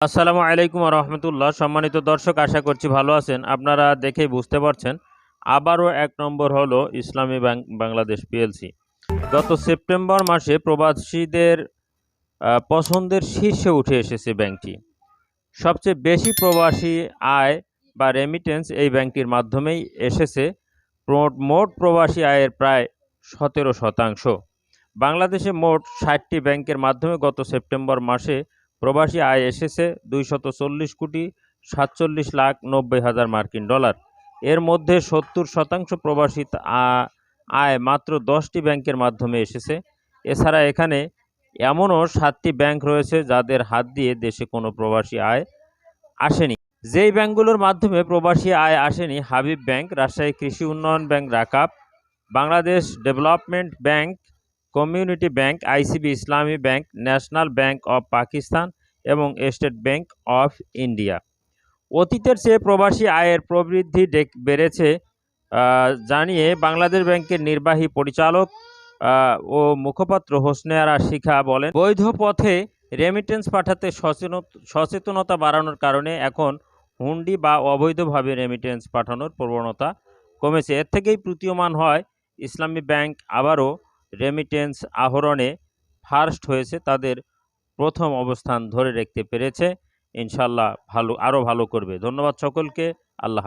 আসসালামু আলাইকুম রহমতুল্লাহ সম্মানিত দর্শক, আশা করছি ভালো আছেন। আপনারা দেখেই বুঝতে পারছেন, আবারও এক নম্বর হলো ইসলামী ব্যাংক বাংলাদেশ পিএলসি। গত সেপ্টেম্বর মাসে প্রবাসীদের পছন্দের শীর্ষে উঠে এসেছে ব্যাংকটি। সবচেয়ে বেশি প্রবাসী আয় বা রেমিটেন্স এই ব্যাংকটির মাধ্যমেই এসেছে। মোট প্রবাসী আয়ের প্রায় সতেরো শতাংশ। বাংলাদেশে মোট ষাটটি ব্যাংকের মাধ্যমে গত সেপ্টেম্বর মাসে প্রবাসী আয় এসেছে দুইশত চল্লিশ কোটি সাতচল্লিশ লাখ নব্বই হাজার মার্কিন ডলার। এর মধ্যে সত্তর শতাংশ প্রবাসী আয় মাত্র দশটি ব্যাংকের মাধ্যমে এসেছে। এছাড়া এখানে এমনও সাতটি ব্যাংক রয়েছে যাদের হাত দিয়ে দেশে কোনো প্রবাসী আয় আসেনি। যেই ব্যাংকগুলোর মাধ্যমে প্রবাসী আয় আসেনি, হাবিব ব্যাংক, রাজশাহী কৃষি উন্নয়ন bank, RAKUB, Bangladesh development bank, community bank, ICB Islami bank, national bank of Pakistan এবং স্টেট ব্যাংক অফ ইন্ডিয়া। অতীতের চেয়ে প্রবাসী আয়ের প্রবৃদ্ধি বেড়েছে জানিয়ে বাংলাদেশ ব্যাংকের নির্বাহী পরিচালক ও মুখপাত্র হোসনে আরা শিখা বলেন, বৈধ পথে রেমিটেন্স পাঠাতে সচেতন- সচেতনতা বাড়ানোর কারণে এখন হুন্ডি বা অবৈধভাবে রেমিটেন্স পাঠানোর প্রবণতা কমেছে। এর থেকেই প্রতীয়মান হয়, ইসলামী ব্যাংক আবারও রেমিটেন্স আহরণে ফার্স্ট হয়েছে তাদের প্রথম অবস্থান ধরে রাখতে পেরেছে। ইনশাল্লাহ ভালো আরও ভালো করবে। ধন্যবাদ সকলকে। আল্লাহ